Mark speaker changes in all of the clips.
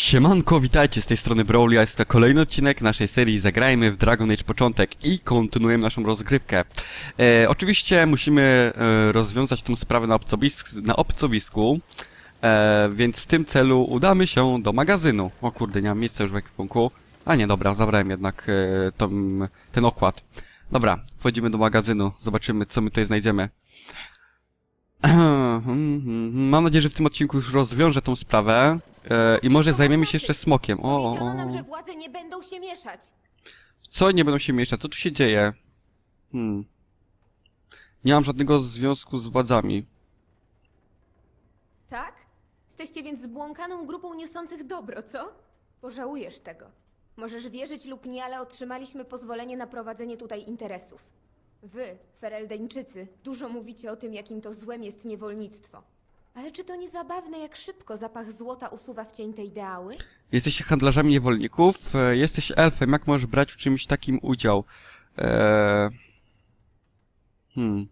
Speaker 1: Siemanko, witajcie z tej strony Brawly, a jest to kolejny odcinek naszej serii Zagrajmy w Dragon Age Początek i kontynuujemy naszą rozgrywkę. E, oczywiście musimy e, rozwiązać tą sprawę na, obcowisk, na obcowisku, e, więc w tym celu udamy się do magazynu. O kurde, nie mam miejsca już w ekwipunku. A nie, dobra, zabrałem jednak e, tą, ten okład. Dobra, wchodzimy do magazynu, zobaczymy co my tutaj znajdziemy. Mam nadzieję, że w tym odcinku już rozwiążę tą sprawę e, i może zajmiemy się jeszcze smokiem. O, o,
Speaker 2: Powiedziano nam,
Speaker 1: o.
Speaker 2: że władze nie będą się mieszać.
Speaker 1: Co nie będą się mieszać? Co tu się dzieje? Hmm. Nie mam żadnego związku z władzami.
Speaker 2: Tak? Jesteście więc zbłąkaną grupą niosących dobro, co? Pożałujesz tego. Możesz wierzyć lub nie, ale otrzymaliśmy pozwolenie na prowadzenie tutaj interesów. Wy, Fereldeńczycy, dużo mówicie o tym, jakim to złem jest niewolnictwo. Ale czy to nie zabawne, jak szybko zapach złota usuwa wcięte ideały?
Speaker 1: Jesteś handlarzami niewolników, e, jesteś elfem, jak możesz brać w czymś takim udział? Eee... Hmm.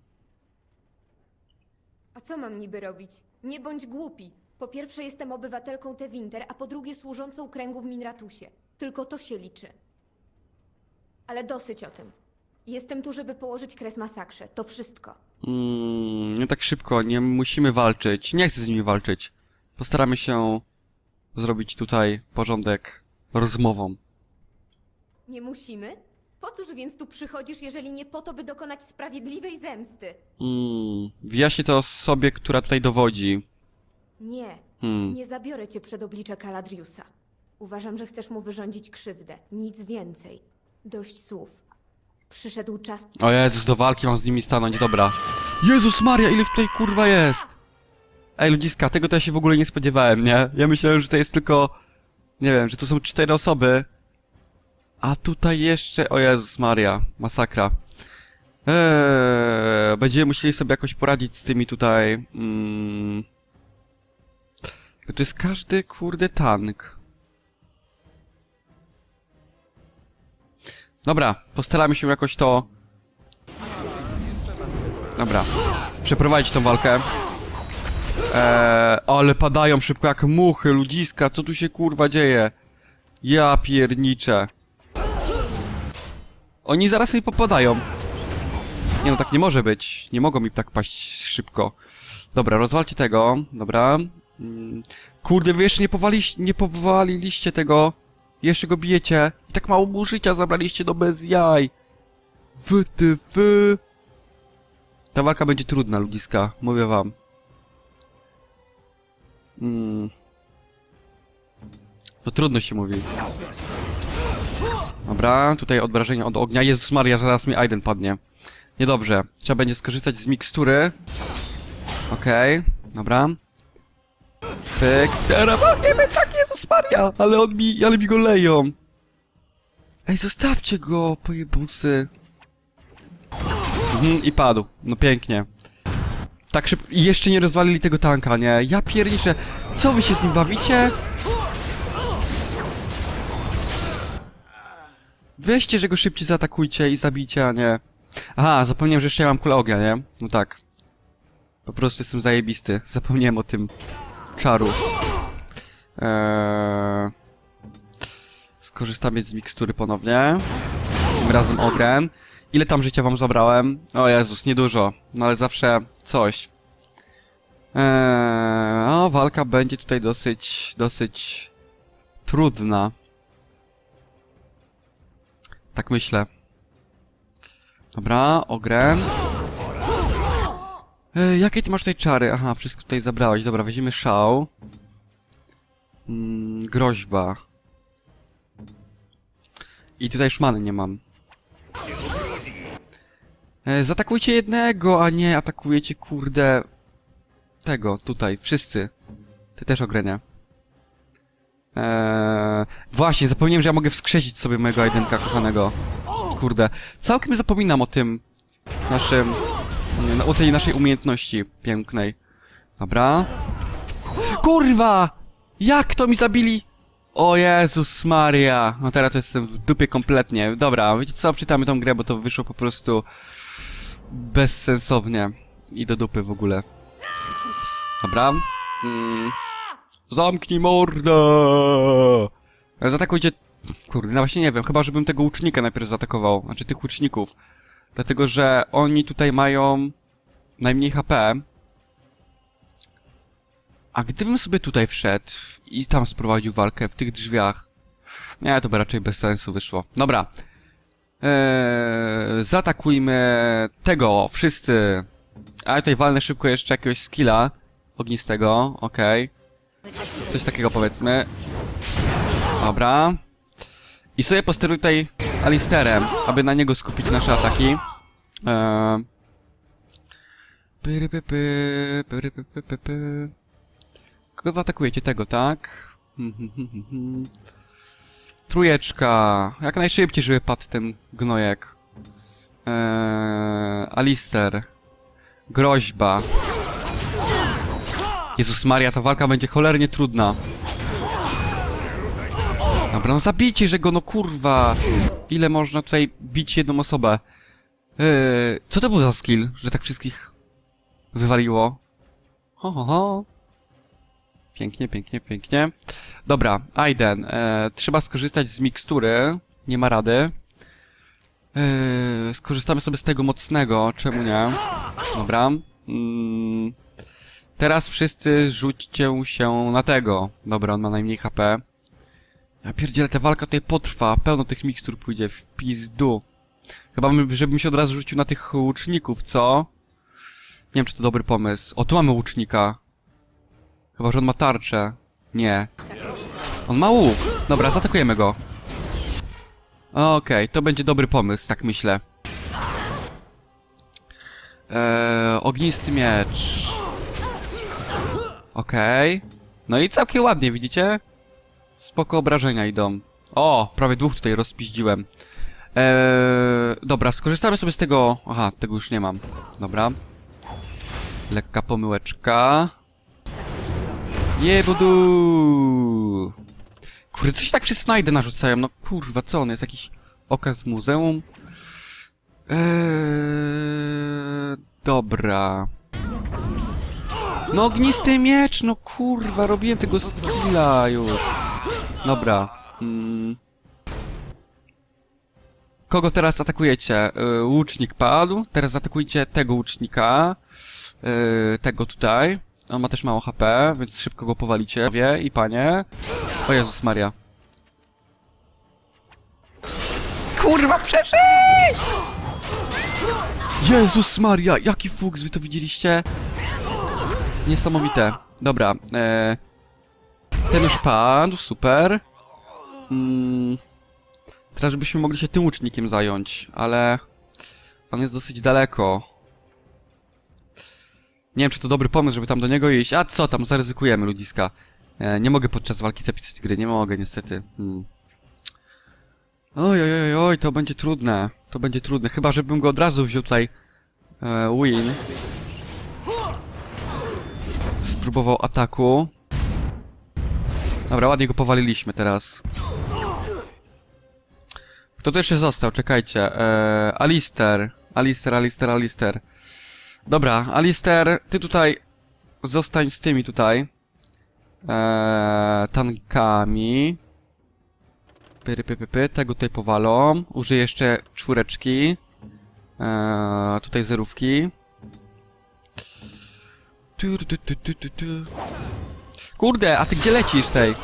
Speaker 2: A co mam niby robić? Nie bądź głupi. Po pierwsze jestem obywatelką Tewinter, a po drugie służącą kręgu w Minratusie. Tylko to się liczy. Ale dosyć o tym. Jestem tu, żeby położyć kres masakrze. To wszystko.
Speaker 1: Mm, nie tak szybko, nie musimy walczyć. Nie chcę z nimi walczyć. Postaramy się zrobić tutaj porządek rozmową.
Speaker 2: Nie musimy? Po cóż więc tu przychodzisz, jeżeli nie po to, by dokonać sprawiedliwej zemsty?
Speaker 1: Mm, wyjaśnię to osobie, która tutaj dowodzi.
Speaker 2: Nie.
Speaker 1: Hmm.
Speaker 2: Nie zabiorę cię przed oblicze Kaladriusa. Uważam, że chcesz mu wyrządzić krzywdę. Nic więcej. Dość słów. Przyszedł czas
Speaker 1: O Jezus, do walki mam z nimi stanąć, dobra. Jezus Maria, ile tutaj kurwa jest! Ej, ludziska, tego to ja się w ogóle nie spodziewałem, nie? Ja myślałem, że to jest tylko... Nie wiem, że tu są cztery osoby. A tutaj jeszcze... O Jezus Maria, masakra. Eee, będziemy musieli sobie jakoś poradzić z tymi tutaj... Mm... To jest każdy, kurde, tank. Dobra, postaramy się jakoś to... Dobra, przeprowadzić tą walkę. Eee, ale padają szybko jak muchy, ludziska, co tu się kurwa dzieje? Ja pierniczę. Oni zaraz mi popadają. Nie no, tak nie może być. Nie mogą mi tak paść szybko. Dobra, rozwalcie tego. Dobra. Mm. Kurde, wy jeszcze nie, powaliś, nie powaliliście tego. Jeszcze go bijecie. I tak mało mu życia zabraliście do bez jaj. Wy. Ta walka będzie trudna, ludziska. Mówię wam. Mm. To trudno się mówi. Dobra, tutaj odbrażenie od ognia. Jezus Maria, zaraz mi Aiden padnie. Niedobrze. Trzeba będzie skorzystać z mikstury. Okej, dobra. Pyk. Teraz walniemy, tak, Jezus Maria! Ale on mi, ale mi go leją. Ej, zostawcie go, pojebusy. Mhm, i padł. No pięknie. Tak szybko. Jeszcze nie rozwalili tego tanka, nie? Ja pierniczę. Co wy się z nim bawicie? Weźcie, że go szybciej zaatakujcie i zabijcie, a nie... Aha, zapomniałem, że jeszcze ja mam kulę ognia, nie? No tak. Po prostu jestem zajebisty. Zapomniałem o tym czaru. Eee... Skorzystamy z mikstury ponownie. Tym razem ogren. Ile tam życia wam zabrałem? O Jezus, niedużo. No ale zawsze coś. Eee, o, walka będzie tutaj dosyć, dosyć trudna. Tak myślę. Dobra, ogren. Eee, jakie ty masz tutaj czary? Aha, wszystko tutaj zabrałeś. Dobra, weźmiemy szał. Mm, groźba. I tutaj szmany nie mam. E, zaatakujcie jednego, a nie atakujecie, kurde... Tego, tutaj, wszyscy. Ty też ogrenia. Eee, właśnie, zapomniałem, że ja mogę wskrzesić sobie mojego Aidenka kochanego. Kurde, całkiem zapominam o tym naszym... nie, O tej naszej umiejętności pięknej. Dobra. Kurwa! Jak to mi zabili? O Jezus Maria! No teraz to jestem w dupie kompletnie. Dobra, wiecie co? Wczytamy tą grę, bo to wyszło po prostu bezsensownie. I do dupy w ogóle. Dobra. Mm. Zamknij mordę! Zaatakujcie... Kurde, no właśnie nie wiem, chyba żebym tego łucznika najpierw zaatakował, znaczy tych łuczników. Dlatego, że oni tutaj mają najmniej HP. A gdybym sobie tutaj wszedł i tam sprowadził walkę w tych drzwiach... Nie, to by raczej bez sensu wyszło. Dobra. Eee, zaatakujmy tego, wszyscy. A tutaj walnę szybko jeszcze jakiegoś skilla ognistego, okej. Coś takiego powiedzmy. Dobra. I sobie posteruj tutaj Alisterem, aby na niego skupić nasze ataki. Eee... Kogo atakujecie? Tego, tak? Trójeczka. Jak najszybciej, żeby padł ten gnojek. Eee, Alister. Groźba. Jezus Maria, ta walka będzie cholernie trudna. Dobra, no zabijcie, że go, no kurwa. Ile można tutaj bić jedną osobę? Eee, co to był za skill, że tak wszystkich wywaliło? Ho, ho, ho. Pięknie, pięknie, pięknie. Dobra, Aiden, e, trzeba skorzystać z mikstury. Nie ma rady. E, skorzystamy sobie z tego mocnego, czemu nie? Dobra. Mm, teraz wszyscy rzućcie się na tego. Dobra, on ma najmniej HP. Ja pierdzielę, ta walka tutaj potrwa. Pełno tych mikstur pójdzie w pizdu. Chyba, bym- żebym się od razu rzucił na tych łuczników, co? Nie wiem, czy to dobry pomysł. O, tu mamy łucznika. Chyba, że on ma tarczę. Nie. On ma łuk. Dobra, zaatakujemy go. Okej, to będzie dobry pomysł, tak myślę. Eee, ognisty miecz. Okej. No i całkiem ładnie, widzicie? Spoko obrażenia idą. O, prawie dwóch tutaj rozpiździłem. Eee, dobra, skorzystamy sobie z tego... Aha, tego już nie mam. Dobra. Lekka pomyłeczka. Jebudu! Kurde, coś tak wszyscy najdę narzucają, no kurwa, co on jest? Jakiś okaz muzeum? Eee, dobra. No ognisty miecz, no kurwa, robiłem tego skilla już. Dobra. Mm. Kogo teraz atakujecie? Yy, łucznik padł, teraz atakujcie tego łucznika. Yy, tego tutaj. On ma też mało HP, więc szybko go powalicie. Wie i panie. O Jezus Maria. Kurwa, przeżyj! Jezus Maria, jaki fuks, wy to widzieliście? Niesamowite. Dobra, e... Ten już padł, super. Mm. Teraz byśmy mogli się tym łucznikiem zająć, ale... On jest dosyć daleko. Nie wiem, czy to dobry pomysł, żeby tam do niego iść. A co tam, zaryzykujemy, ludziska. E, nie mogę podczas walki zapisać gry, nie mogę, niestety. Hmm. Oj, oj, oj, oj, to będzie trudne. To będzie trudne. Chyba, żebym go od razu wziął tutaj e, win. Spróbował ataku. Dobra, ładnie go powaliliśmy teraz. Kto tu jeszcze został? Czekajcie. E, Alister. Alister, Alister, Alister. Dobra, Alister, ty tutaj zostań z tymi tutaj. Eee, tankami. Pyry, py, py, py. Tego tutaj powalą. Użyję jeszcze czwóreczki. Eee, tutaj zerówki. Tu, tu, tu, tu, tu, tu. Kurde, a ty gdzie lecisz tej?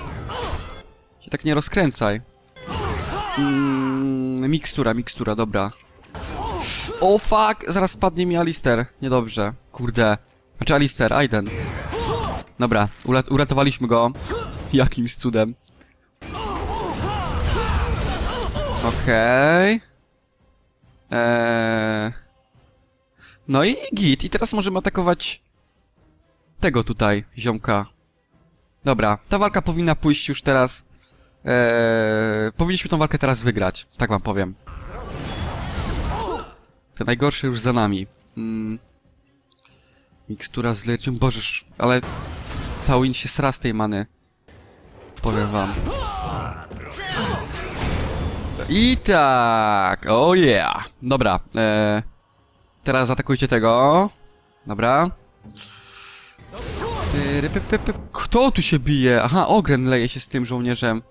Speaker 1: Się tak nie rozkręcaj. Mm, mikstura, mikstura, dobra. O fuck, zaraz spadnie mi Alister. Niedobrze. Kurde. Znaczy Alister, Aiden. Dobra, ura- uratowaliśmy go. Jakimś cudem. Okej. Eee... No i git. I teraz możemy atakować tego tutaj, ziomka. Dobra, ta walka powinna pójść już teraz. Eee... Powinniśmy tą walkę teraz wygrać, tak wam powiem. To najgorsze już za nami. Mm. Mikstura z lecią. Bożeż, ale Tałin się sra z tej many. Powiem wam. I tak, oh yeah. Dobra, e, teraz atakujcie tego. Dobra. Kto tu się bije? Aha, Ogren leje się z tym żołnierzem.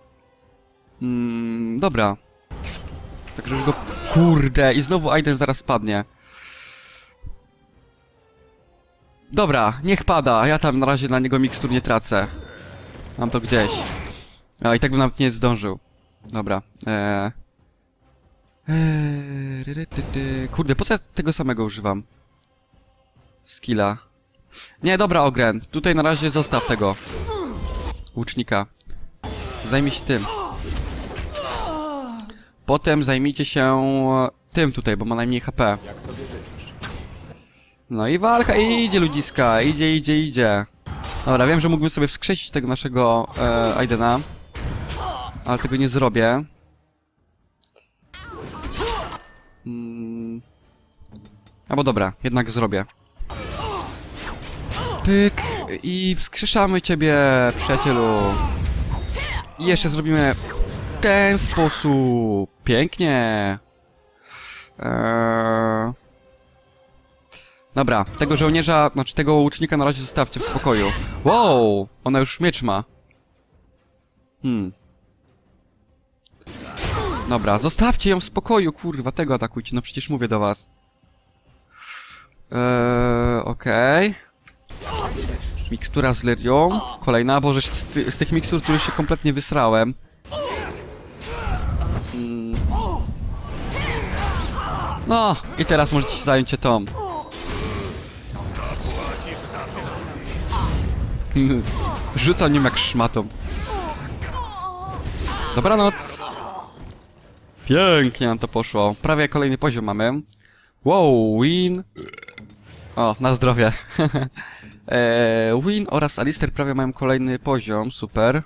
Speaker 1: Mm, dobra. Także już go... Kurde, i znowu Aiden zaraz padnie. Dobra, niech pada. Ja tam na razie na niego mikstur nie tracę. Mam to gdzieś. A i tak bym nawet nie zdążył. Dobra. Eee. Kurde, po co ja tego samego używam? Skilla. Nie, dobra, Ogren. Tutaj na razie zostaw tego. Łucznika. Zajmij się tym. Potem zajmijcie się tym tutaj, bo ma najmniej HP. No i walka idzie, ludziska. Idzie, idzie, idzie. Dobra, wiem, że mógłbym sobie wskrzesić tego naszego e, Aidena. Ale tego nie zrobię. Mm. Albo dobra, jednak zrobię. Pyk i wskrzeszamy ciebie, przyjacielu. I jeszcze zrobimy ten sposób. Pięknie. Eee... Dobra, tego żołnierza, znaczy tego łucznika na razie zostawcie w spokoju. Wow! Ona już miecz ma. Hmm. Dobra, zostawcie ją w spokoju, kurwa, tego atakujcie, no przecież mówię do was. Eee, okej. Mikstura z lyrią. Kolejna, boże, z, ty, z tych mikstur, które się kompletnie wysrałem. No, i teraz możecie się zająć się tą. Rzucał nim jak szmatą. Dobranoc. Pięknie nam to poszło. Prawie kolejny poziom mamy. Wow, win. O, na zdrowie. eee, win oraz Alister prawie mają kolejny poziom, super.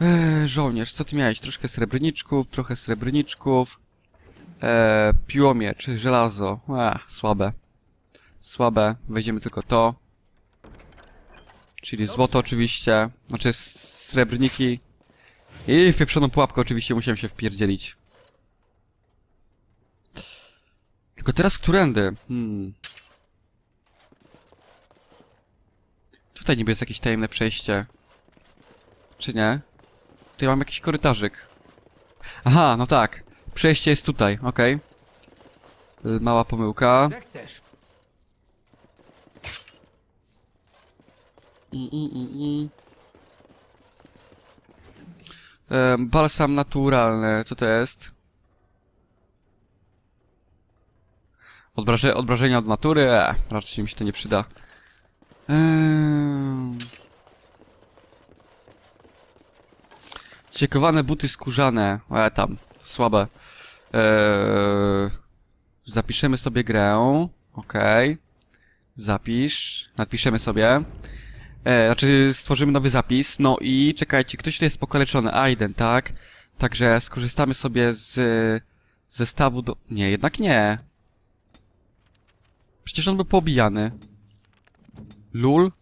Speaker 1: Eee, żołnierz, co ty miałeś? Troszkę srebrniczków, trochę srebrniczków. Eee, piłomiecz, żelazo. A, słabe. Słabe, weźmiemy tylko to. Czyli złoto oczywiście, znaczy srebrniki. I w pieprzoną pułapkę oczywiście musiałem się wpierdzielić. Tylko teraz którędy? Hmm. Tutaj niby jest jakieś tajemne przejście. Czy nie? Tutaj mam jakiś korytarzyk. Aha, no tak. Przejście jest tutaj, okej. Y, Mała pomyłka.
Speaker 3: Jak chcesz.
Speaker 1: Mm, mm, mm, mm. Balsam naturalny, co to jest? Odbraże, odbrażenia od natury? E, raczej mi się to nie przyda. Ehm. Ciekowane buty skórzane. E, tam, słabe. Eee, zapiszemy sobie grę. Okej. Zapisz. Nadpiszemy sobie. E, znaczy stworzymy nowy zapis. No i czekajcie, ktoś tu jest pokaleczony. Aiden, tak? Także skorzystamy sobie z zestawu do... Nie, jednak nie. Przecież on był pobijany. Lul?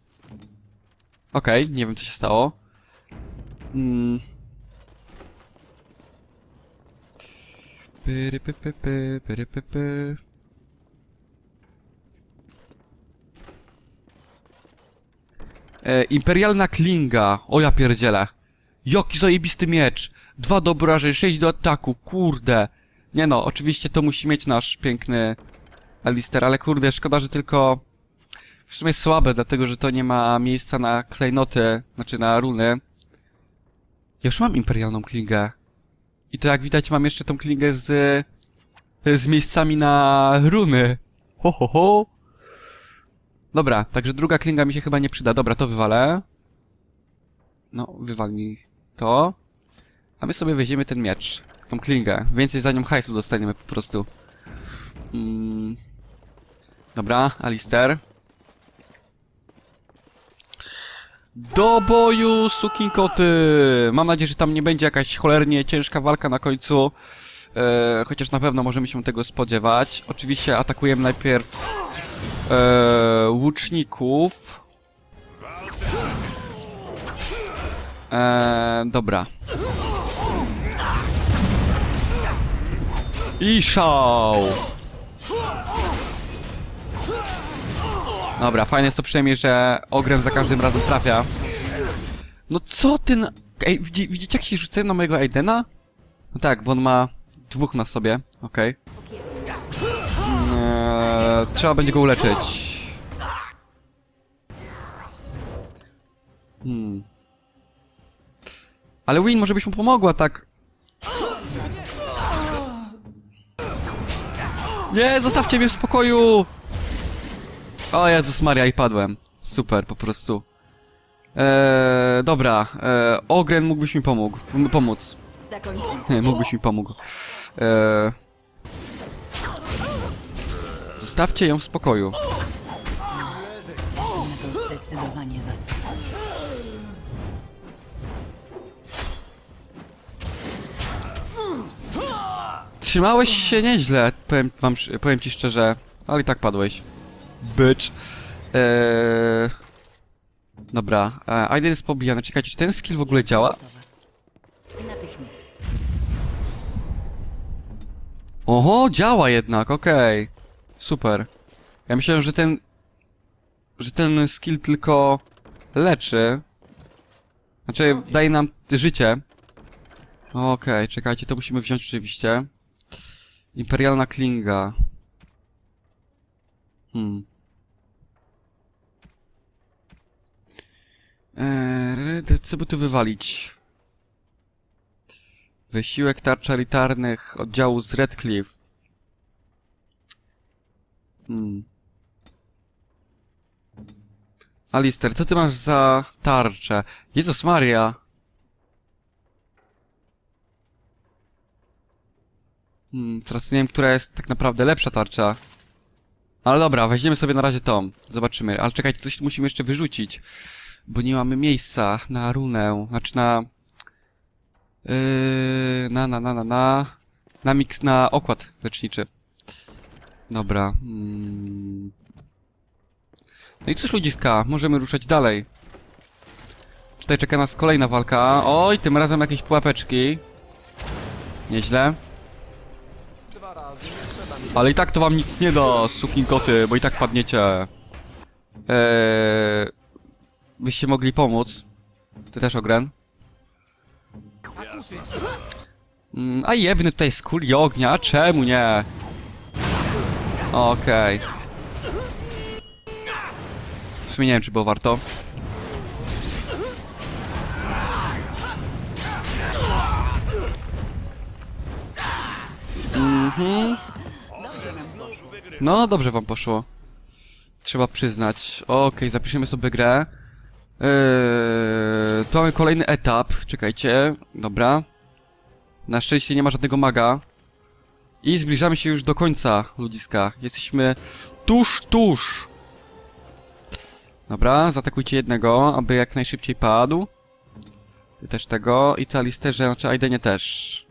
Speaker 1: Okej, nie wiem co się stało. Mm. E, imperialna klinga. O ja pierdzielę. Jaki zajebisty miecz. Dwa do obrażeń, sześć do ataku. Kurde. Nie no, oczywiście to musi mieć nasz piękny Alister, ale kurde, szkoda, że tylko w sumie słabe, dlatego że to nie ma miejsca na klejnoty, znaczy na runy. Ja już mam imperialną klingę. I to jak widać mam jeszcze tą klingę z z miejscami na runy. Ho ho ho. Dobra, także druga klinga mi się chyba nie przyda. Dobra, to wywalę. No, wywal mi to. A my sobie weźmiemy ten miecz. Tą klingę. Więcej za nią hajsu dostaniemy po prostu. Mm. Dobra, Alister. Do boju, sukinkoty! Mam nadzieję, że tam nie będzie jakaś cholernie ciężka walka na końcu. E, chociaż na pewno możemy się tego spodziewać. Oczywiście atakujemy najpierw e, łuczników. E, dobra. I szał! Dobra, fajne jest to przynajmniej, że Ogren za każdym razem trafia. No co ten... Ej, widzi, widzicie jak się rzucają na mojego Aidena? No tak, bo on ma dwóch na sobie, okej. Eee, trzeba będzie go uleczyć. Hmm. Ale Win może byś mu pomogła, tak? Nie, zostawcie mnie w spokoju! O Jezus Maria, i padłem. Super, po prostu. Eee, dobra, eee, Ogren mógłbyś mi pomógł, m- pomóc. Nie, mógłbyś mi pomógł. Eee... Zostawcie ją w spokoju.
Speaker 3: To zdecydowanie.
Speaker 1: Trzymałeś się nieźle, powiem, wam, sz- powiem ci szczerze, ale i tak padłeś. Bitch. Eee... Dobra, eee, Aiden jest pobijany. Czekajcie, czy ten skill w ogóle działa? Oho, działa jednak, okej. Super. Ja myślałem, że ten... że ten skill tylko leczy. Znaczy, daje nam życie. Okej, czekajcie, to musimy wziąć oczywiście. Imperialna klinga. Hmm. Eee, co by tu wywalić? Wysiłek tarcz elitarnych oddziału z Redcliffe. Hmm. Alister, co ty masz za tarczę? Jezus Maria! Hmm, teraz nie wiem, która jest tak naprawdę lepsza tarcza. Ale dobra, weźmiemy sobie na razie tą. Zobaczymy. Ale czekajcie, coś musimy jeszcze wyrzucić. Bo nie mamy miejsca na runę. Znaczy na... Yy, na, na, na, na, na. Na miks, na okład leczniczy. Dobra. Mm. No i cóż ludziska, możemy ruszać dalej. Tutaj czeka nas kolejna walka. Oj, tym razem jakieś pułapeczki. Nieźle. Ale i tak to wam nic nie da, sukinkoty, bo i tak padniecie. Eee, byście mogli pomóc. Ty też, Ogren. Mm, a jebny tutaj z kuli ognia, czemu nie? Okej. W sumie nie wiem, czy było warto. Mhm. No, dobrze wam poszło. Trzeba przyznać. Okej, zapiszemy sobie grę. Eee, tu mamy kolejny etap. Czekajcie. Dobra. Na szczęście nie ma żadnego maga. I zbliżamy się już do końca ludziska. Jesteśmy tuż, tuż. Dobra, zaatakujcie jednego, aby jak najszybciej padł. Ty też tego. I Calisterze, znaczy Aidenie też.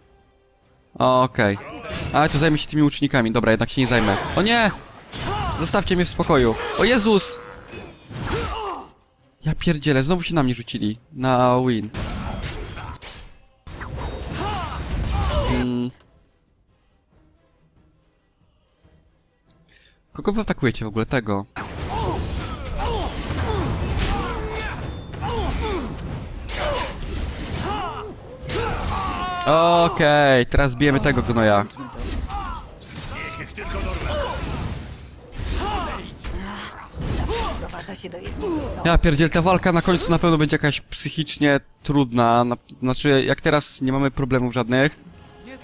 Speaker 1: Okej. Ale to zajmę się tymi łucznikami. Dobra, jednak się nie zajmę. O nie! Zostawcie mnie w spokoju. O Jezus! Ja pierdzielę, znowu się na mnie rzucili. Na win. Mm. Kogo wy atakujecie w ogóle? Tego. Okej, teraz bijemy tego gnoja.
Speaker 3: Się do jednego.
Speaker 1: Ja pierdziel, ta walka na końcu na pewno będzie jakaś psychicznie trudna. Na, znaczy, jak teraz nie mamy problemów żadnych,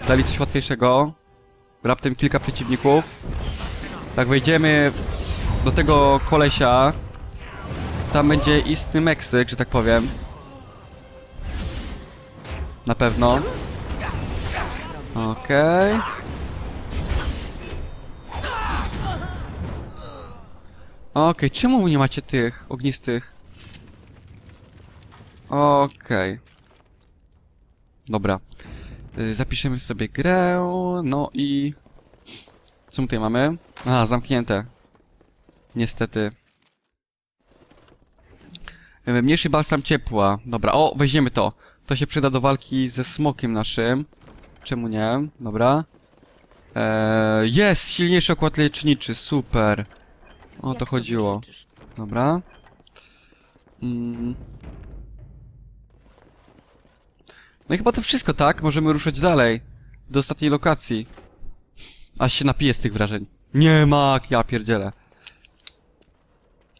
Speaker 1: dali coś łatwiejszego. Raptem kilka przeciwników. Tak wejdziemy do tego kolesia. Tam będzie istny Meksyk, że tak powiem. Na pewno. Okej. Okej, czemu nie macie tych ognistych? Okej. Dobra. Y, Zapiszemy sobie grę, no i... Co my tutaj mamy? A, zamknięte. Niestety. Y, Mniejszy balsam ciepła. Dobra, o, weźmiemy to. To się przyda do walki ze smokiem naszym. Czemu nie? Dobra. Eee, jest! Silniejszy okład leczniczy, super. O to chodziło.
Speaker 3: życzysz.
Speaker 1: Dobra. Mm. No i chyba to wszystko, tak? Możemy ruszać dalej. Do ostatniej lokacji. Aż się napiję z tych wrażeń. Nie mak, ja pierdzielę.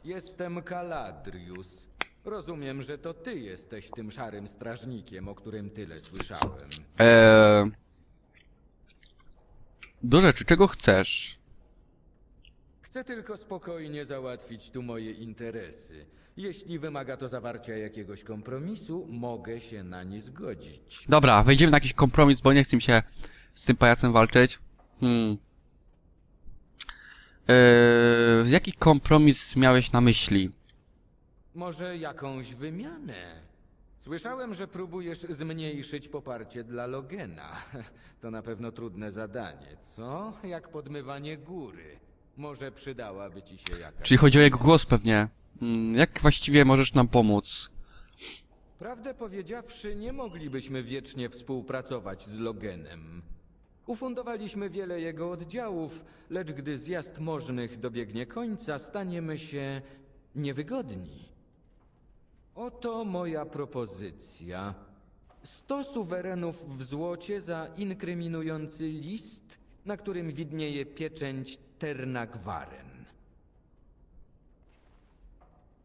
Speaker 4: Jestem Kaladrius. Rozumiem, że to ty jesteś tym szarym strażnikiem, o którym tyle słyszałem.
Speaker 1: Eee... Do rzeczy, czego chcesz?
Speaker 4: Chcę tylko spokojnie załatwić tu moje interesy. Jeśli wymaga to zawarcia jakiegoś kompromisu, mogę się na nie zgodzić.
Speaker 1: Dobra, wejdziemy na jakiś kompromis, bo nie chcę mi się z tym pajacem walczyć. Hmm. Eee, jaki kompromis miałeś na myśli?
Speaker 4: Może jakąś wymianę? Słyszałem, że próbujesz zmniejszyć poparcie dla Logena. To na pewno trudne zadanie, co? Jak podmywanie góry. Może przydałaby ci się jakaś...
Speaker 1: Czyli chodzi o jego głos pewnie. Hmm, jak właściwie możesz nam pomóc?
Speaker 4: Prawdę powiedziawszy, nie moglibyśmy wiecznie współpracować z Logenem. Ufundowaliśmy wiele jego oddziałów, lecz gdy zjazd możnych dobiegnie końca, staniemy się niewygodni. Oto moja propozycja. Sto suwerenów w złocie za inkryminujący list, na którym widnieje pieczęć Ternagwaren.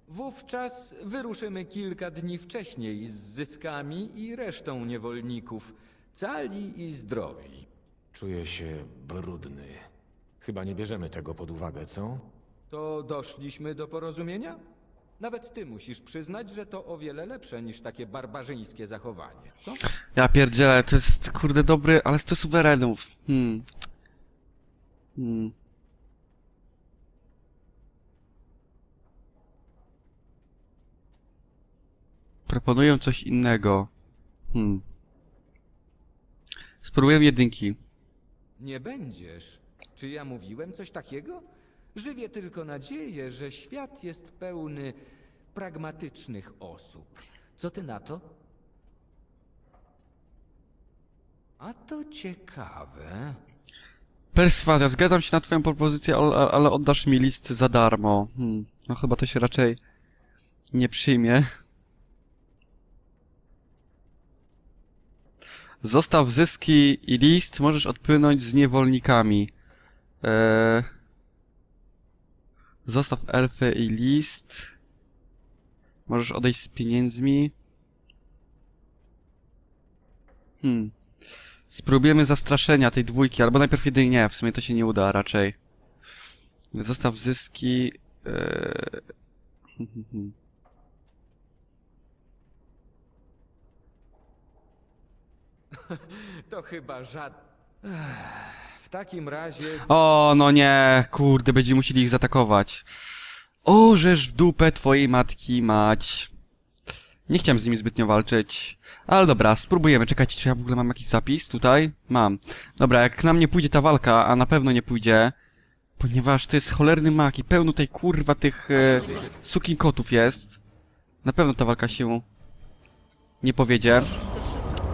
Speaker 4: Wówczas wyruszymy kilka dni wcześniej z zyskami i resztą niewolników, cali i zdrowi.
Speaker 5: Czuję się brudny. Chyba nie bierzemy tego pod uwagę, co?
Speaker 4: To doszliśmy do porozumienia? Nawet ty musisz przyznać, że to o wiele lepsze niż takie barbarzyńskie zachowanie, co?
Speaker 1: Ja pierdzielę, to jest kurde dobry, ale sto suwerenów. Hmm. Hmm. Proponuję coś innego. Hmm. Spróbuję jedynki.
Speaker 4: Nie będziesz. Czy ja mówiłem coś takiego? Żywię tylko nadzieję, że świat jest pełny pragmatycznych osób. Co ty na to? A to ciekawe.
Speaker 1: Perswazja, zgadzam się na twoją propozycję, ale, oddasz mi list za darmo. Hmm. No chyba to się raczej nie przyjmie. Zostaw zyski i list, możesz odpłynąć z niewolnikami. Eee... Zostaw elfy i list. Możesz odejść z pieniędzmi. Hmm. Spróbujemy zastraszenia tej dwójki, albo najpierw jedynie nie, w sumie to się nie uda raczej. Zostaw zyski. Eee...
Speaker 4: To chyba żad... W takim razie
Speaker 1: O, no nie, kurde, będziemy musieli ich zaatakować. O, żeż w dupę twojej matki mać. Nie chciałem z nimi zbytnio walczyć. Ale dobra, spróbujemy. Czekajcie, czy ja w ogóle mam jakiś zapis tutaj? Mam. Dobra, jak nam nie pójdzie ta walka, a na pewno nie pójdzie, ponieważ to jest cholerny mak i pełno tej kurwa tych e, sukin kotów jest. Na pewno ta walka się nie powiedzie.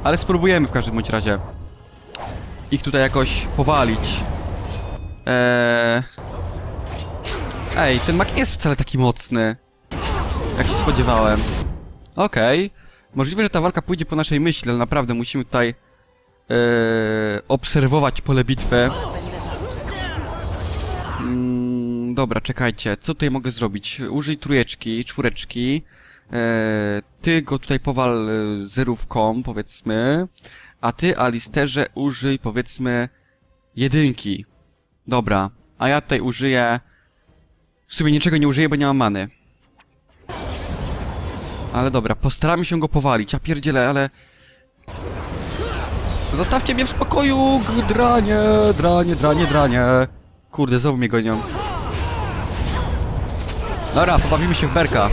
Speaker 1: Ale spróbujemy w każdym bądź razie. Ich tutaj jakoś powalić. Eee... Ej, ten mak nie jest wcale taki mocny. Jak się spodziewałem. Okej. Możliwe, że ta walka pójdzie po naszej myśli, ale naprawdę musimy tutaj eee, obserwować pole bitwy. Mm, dobra, czekajcie. Co tutaj mogę zrobić? Użyj trójeczki, czwóreczki. Eee, ty go tutaj powal e, zerówką, powiedzmy. A ty, Alisterze, użyj, powiedzmy, jedynki. Dobra. A ja tutaj użyję... W sumie niczego nie użyję, bo nie mam many. Ale dobra, postaramy się go powalić. Ja pierdzielę, ale... Zostawcie mnie w spokoju! Dranie, dranie, dranie, dranie. Kurde, znowu mnie gonią. Dobra, pobawimy się w berka.